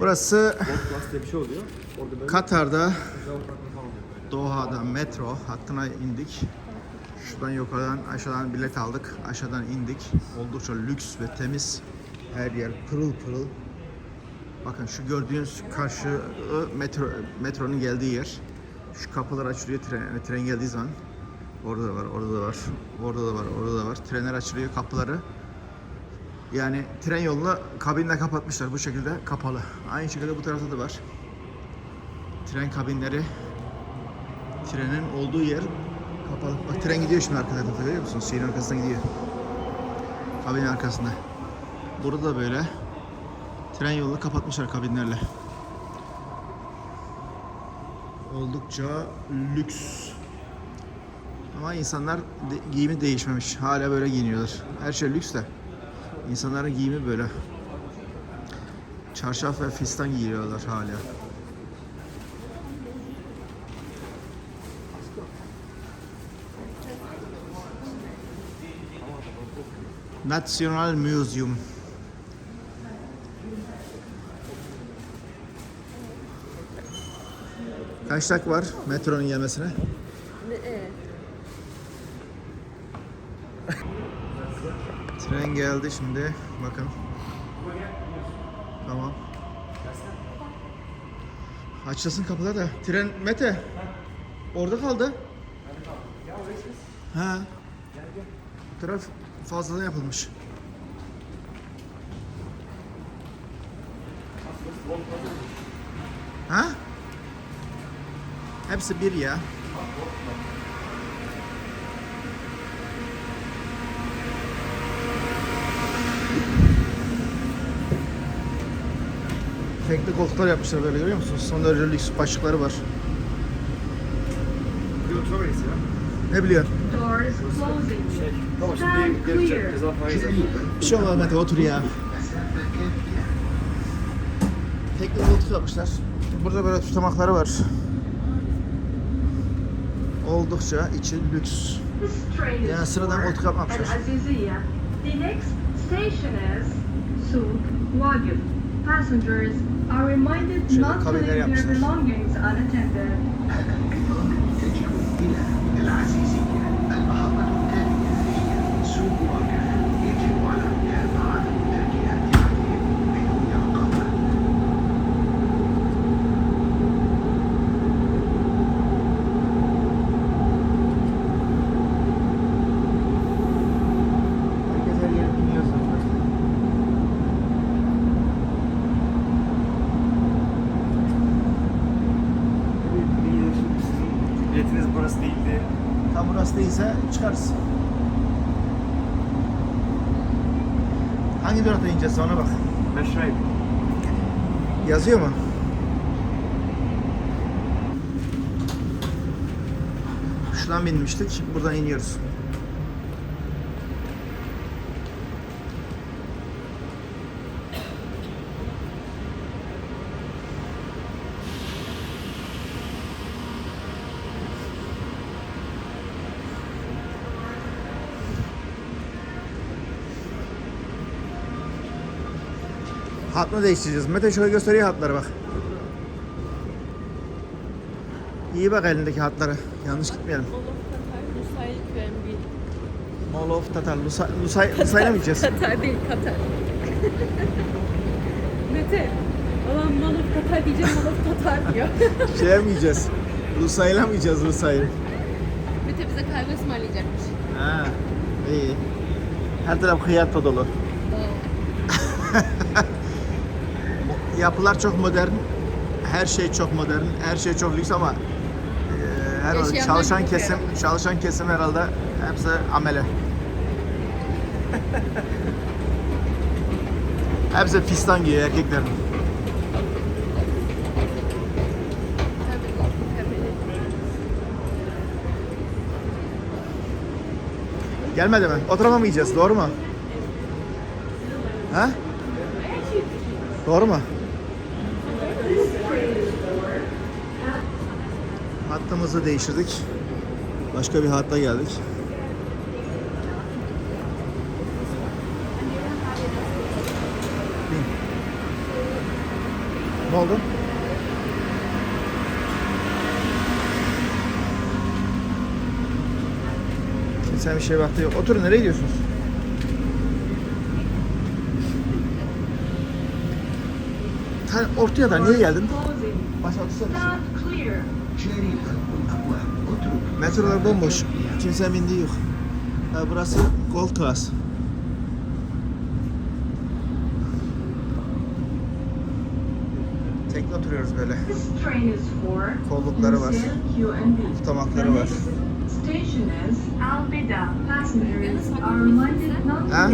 Burası Katar'da. Doha'da metro hattına indik. Şuradan yukarıdan aşağıdan bilet aldık. Aşağıdan indik. Oldukça lüks ve temiz. Her yer pırıl pırıl. Bakın şu gördüğünüz karşı metro metronun geldiği yer. Şu kapılar açılıyor tren, tren geldiği zaman. Orada da var, orada da var, orada da var, orada da var. Trenler açılıyor kapıları. Yani tren yolunu kabinle kapatmışlar bu şekilde kapalı. Aynı şekilde bu tarafta da var. Tren kabinleri trenin olduğu yer kapalı. Bak tren gidiyor şimdi arka tarafta görüyor musunuz? Şeyin arkasına gidiyor. Kabinin arkasında. Burada da böyle tren yolunu kapatmışlar kabinlerle. Oldukça lüks. Ama insanlar de- giyimi değişmemiş. Hala böyle giyiniyorlar. Her şey lüks de. İnsanların giyimi böyle. Çarşaf ve fistan giyiyorlar hala. National Museum. Kaç dakika var metronun gelmesine? Tren geldi şimdi. Bakın. Tamam. Açılsın kapılar da. Tren Mete. Orada kaldı. Ha. Taraf fazladan yapılmış. Ha? Hepsi bir ya. Tekli koltuklar yapmışlar böyle görüyor musunuz? Son derece lüks başlıkları var. Oturamayız ya. Ne biliyorsun? Doors closing. Şey, tamam şimdi gelecek. Ceza. Bir şey olmaz Mete otur ya. Tekli koltuk yapmışlar. Burada böyle tutamakları var. Oldukça içi lüks. Yani sıradan koltuk yapmamışlar. The next station is Souk Wagyu. Passengers are reminded not to leave their belongings unattended. Sizin biletiniz burası değildi. Tam burası değilse çıkarız. Hangi durakta ineceğiz ona bak. Meşreyim. Yazıyor mu? Şuradan binmiştik. Buradan iniyoruz. Hatını değiştireceğiz. Mete şöyle gösteriyor hatları bak. İyi bak elindeki hatları. Yanlış gitmeyelim. Mall of Tatar. Lusay, Lusay, Lusay'la mı gideceğiz? Katar değil Katar. Mete. Ulan Malof Katar diyeceğim Malof Tatar diyor. Şeye mi gideceğiz? Lusay'la mı gideceğiz Lusay'la? Mete bize kahve ısmarlayacakmış. Ha, iyi. Her taraf hıyarla dolu. Yapılar çok modern. Her şey çok modern. Her şey çok lüks ama e, herhalde Yaşayanlar çalışan kesim, herhalde. çalışan kesim herhalde hepsi amele. hepsi fistan giyiyor erkekler. Tabii, tabii. Gelmedi mi? O tarafa mı gideceğiz? Doğru mu? Ha? Doğru mu? Hattımızı değiştirdik. Başka bir hatta geldik. Bin. Ne oldu? Kimse bir şey baktı yok. Oturun nereye gidiyorsunuz? Sen ortaya da niye geldin? Başa otursana. Metrolar bomboş. Kimse bindiği yok. Ha, burası Gold Class. Tekne oturuyoruz böyle. Kollukları var. Tutamakları var. Ha?